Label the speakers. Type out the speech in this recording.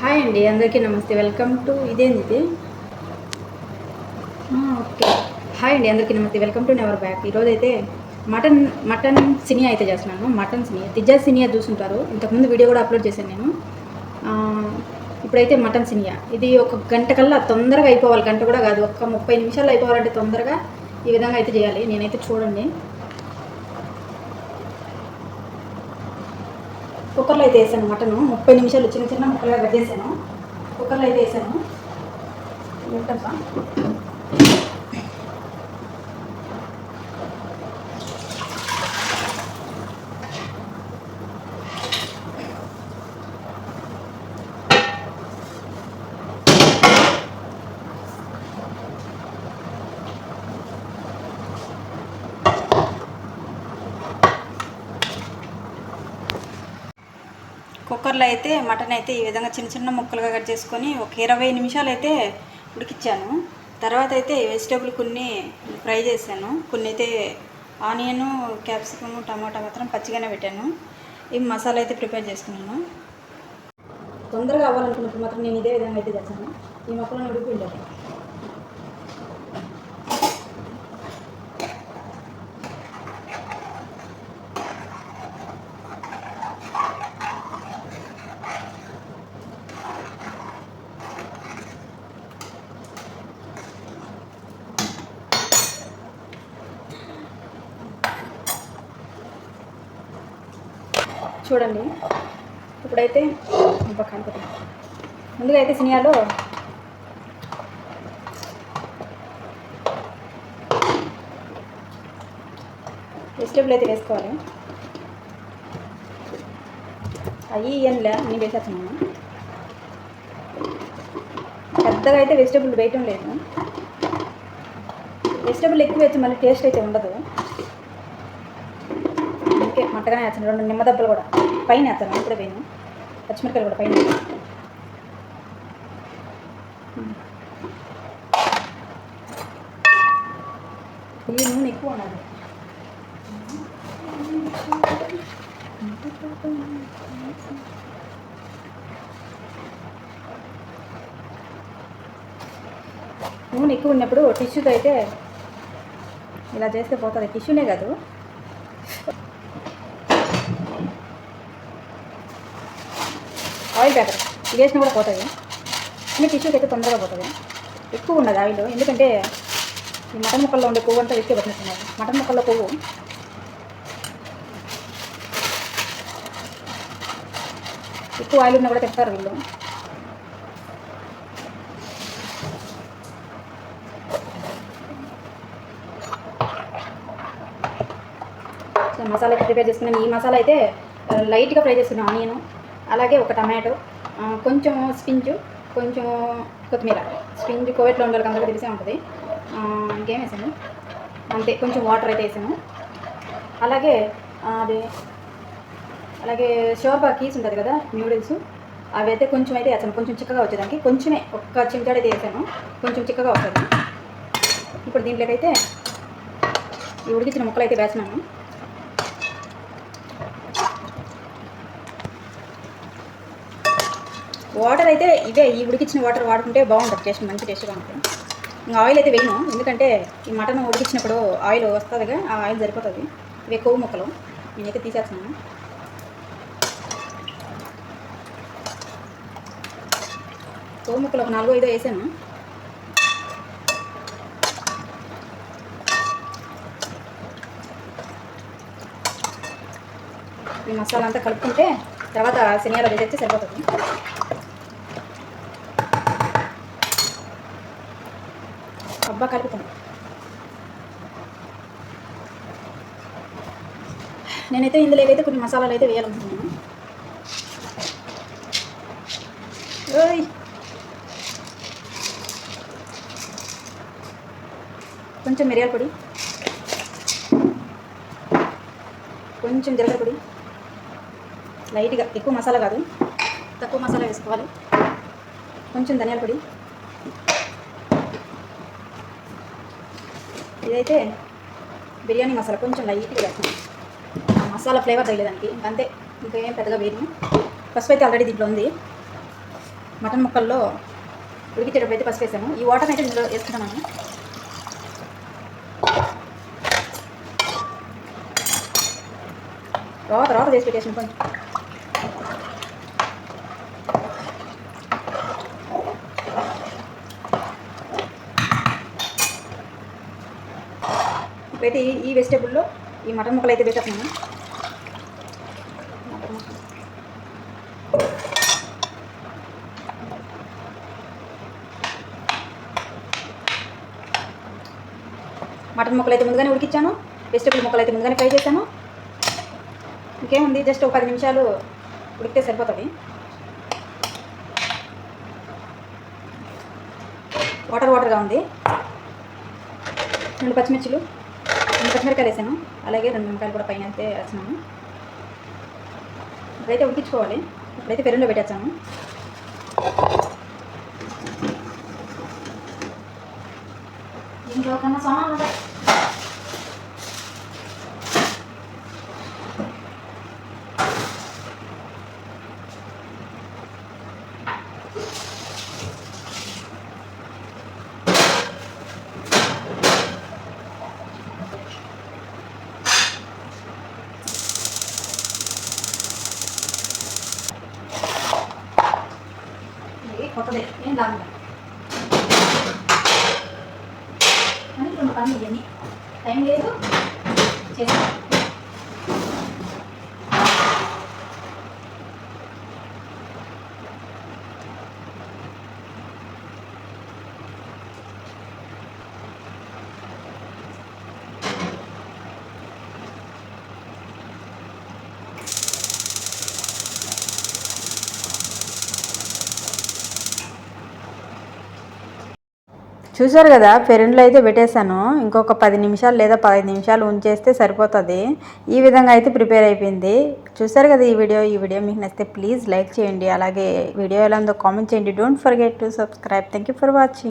Speaker 1: Hi అండి అందరికీ నమస్తే. వెల్కమ్ టు ఇదేంది ఇది. ఓకే. హాయ్ అండి అందరికీ నమస్తే. వెల్కమ్ టు నెవర్ బ్యాక్ ఈరోజు అయితే మటన్ మటన్ సినియా అయితే చేస్తున్నాను. మటన్ సినియా తిజ్జా సినియా చూసుంటారు ఇంతకుముందు వీడియో కూడా అప్లోడ్ చేశాను నేను. ఇప్పుడైతే మటన్ సినియా. ఇది ఒక గంట కల్లా తొందరగా అయిపోవాలి. గంట కూడా కాదు ఒక ముప్పై నిమిషాలు అయిపోవాలంటే తొందరగా ఈ విధంగా అయితే చేయాలి. నేనైతే చూడండి. కుక్కర్లో అయితే వేసాను మటన్. ముప్పై నిమిషాలు చిన్న చిన్న ముక్కలుగా కట్ చేశాను. కుక్కర్లో అయితే వేసాను. కుక్కర్లో అయితే మటన్ అయితే ఈ విధంగా చిన్న చిన్న ముక్కలుగా కట్ చేసుకొని ఒక ఇరవై నిమిషాలు అయితే ఉడికిచ్చాను. తర్వాత అయితే వెజిటేబుల్ కొన్ని ఫ్రై చేశాను. కొన్ని అయితే ఆనియన్ క్యాప్సికమ్ టమాటా మాత్రం పచ్చిగానే పెట్టాను. ఈ మసాలా అయితే ప్రిపేర్ చేసుకున్నాను. తొందరగా అవ్వాలనుకున్నప్పుడు మాత్రం నేను ఇదే విధంగా అయితే చేశాను ఈ మొక్కలను ఉడికిపోయింది చూడండి. ఇప్పుడైతే ఇంకా ముందుగా అయితే సినియాలో వెజిటేబుల్ అయితే వేసుకోవాలి. అవి ఇయ్యనులే నేను వేసేస్తున్నాను. పెద్దగా అయితే వెజిటేబుల్ వేయటం లేదు. వెజిటేబుల్ ఎక్కువ వేస్తే మళ్ళీ టేస్ట్ అయితే ఉండదు. అందుకే మంటగానే వేస్తాను రెండు నిమ్మ దెబ్బలు కూడా. పైన వేస్తాను ఇప్పుడే వేయను పచ్చిమిరకాయలు కూడా పైన. వేస్తాను. ఈ నూనె ఎక్కువ ఉన్నది. నూనె ఎక్కువ ఉన్నప్పుడు టిష్యూతో అయితే ఇలా చేస్తే పోతుంది. టిష్యూనే కాదు. ఆయిల్ ప్యాకెట్ ఇది వేసినా కూడా పోతుంది కానీ టిష్యూకి అయితే తొందరగా పోతుంది ఎక్కువ ఉండదు ఆయిల్ ఎందుకంటే ఈ మటన్ ముక్కల్లో ఉండే కొవ్వు అంతా ఎక్కువ పట్టినట్టున్నారు మటన్ ముక్కల్లో కొవ్వు ఎక్కువ ఆయిల్ ఉన్నా కూడా తెస్తారు వీళ్ళు. మసాలా ప్రిపేర్ చేసుకున్నాను. ఈ మసాలా అయితే లైట్గా ఫ్రై చేస్తున్నాను ఆనియన్. అలాగే ఒక టమాటో కొంచెం స్పింజ్ కొంచెం కొత్తిమీర. స్పింజ్ కోవిట్లో ఉండాలి అందరికీ తెలిసే ఉంటుంది. ఇంకేం వేసాను అంతే కొంచెం వాటర్ అయితే వేసాను అలాగే అది అలాగే షోర్బా కీస్ ఉంటుంది కదా న్యూడిల్స్ అవి అయితే కొంచెం అయితే వేసాను కొంచెం చిక్కగా వచ్చేదానికి. కొంచెమే ఒక్క చెంచాడు అయితే వేసాను కొంచెం చిక్కగా వస్తుంది. ఇప్పుడు దీంట్లోకైతే ఈ ఉడికించిన ముక్కలు అయితే వేసినాను వాటర్ అయితే ఇవే ఈ ఉడికించిన వాటర్ వాడుకుంటే బాగుంటుంది టేస్ట్ మంచి టేస్ట్గా ఉంటుంది. ఇంకా ఆయిల్ అయితే వేయను ఎందుకంటే ఈ మటన్ ఉడికించినప్పుడు ఆయిల్ వస్తుందిగా ఆ ఆయిల్ సరిపోతుంది. ఇవి కొవ్వు ముక్కలు నేనైతే తీసేస్తున్నాను. కొవ్వు ముక్కలు ఒక నాలుగు ఐదో వేసాను. ఈ మసాలా అంతా కలుపుకుంటే తర్వాత శనియాలు తెచ్చి సరిపోతుంది. అబ్బా కలుపుతాను నేనైతే ఇందులో అయితే కొన్ని మసాలాలు అయితే వేయాలనుకుంటున్నాను. ఓయ్. కొంచెం మిరియాల పొడి. కొంచెం జీలకర్ర పొడి. లైట్గా ఎక్కువ మసాలా కాదు. తక్కువ మసాలా వేసుకోవాలి. కొంచెం ధనియాల పొడి. ఇదైతే బిర్యానీ మసాలా కొంచెం లైట్గా వేస్తాను ఆ మసాలా ఫ్లేవర్ తగిలేదానికి ఇంకంతే ఇంకా ఏం పెద్దగా వేయను. పసుపు అయితే ఆల్రెడీ దీంట్లో ఉంది. మటన్ ముక్కల్లో ఉడికించేటప్పుడు అయితే పసుపు వేసాము ఈ వాటర్ అయితే ఇందులో వేసుకుంటాను తర్వాత తర్వాత చేసి పెట్టేసాను కొంచెం. ఇప్పుడైతే ఈ ఈ వెజిటేబుల్లో ఈ మటన్ ముక్కలు అయితే వేసేస్తున్నాను. మటన్ ముక్కలు. మటన్ ముక్కలు అయితే ముందుగానే ఉడికిచ్చాను. వెజిటేబుల్ ముక్కలు అయితే ముందుగానే ఫ్రై చేశాను. ఇంకేముంది? జస్ట్ ఒక పది నిమిషాలు ఉడికితే సరిపోతుంది. వాటర్ వాటర్గా ఉంది. రెండు పచ్చిమిర్చిలు. పచ్చిమిరకాయలు వేసాను అలాగే రెండు నిమ్మకాయలు కూడా పైన అయితే వేసినాను ఇప్పుడైతే ఉడికించుకోవాలి. ఇప్పుడైతే పెరుగులో పెట్టేస్తాము దీంట్లో కన్నా సామాన్లు ఉన్నాయి ఏం లాగా అని రెండు పనులు ఇవన్నీ టైం లేదు. చేస్తాను
Speaker 2: చూసారు కదా పెరుండ్లో అయితే పెట్టేశాను. ఇంకొక పది నిమిషాలు లేదా పదహైదు నిమిషాలు ఉంచేస్తే సరిపోతుంది. ఈ విధంగా అయితే ప్రిపేర్ అయిపోయింది. చూసారు కదా ఈ వీడియో? ఈ వీడియో మీకు నచ్చితే ప్లీజ్ లైక్ చేయండి. అలాగే వీడియో ఎలా ఉందో కామెంట్ చేయండి. Don't forget to subscribe thank you for watching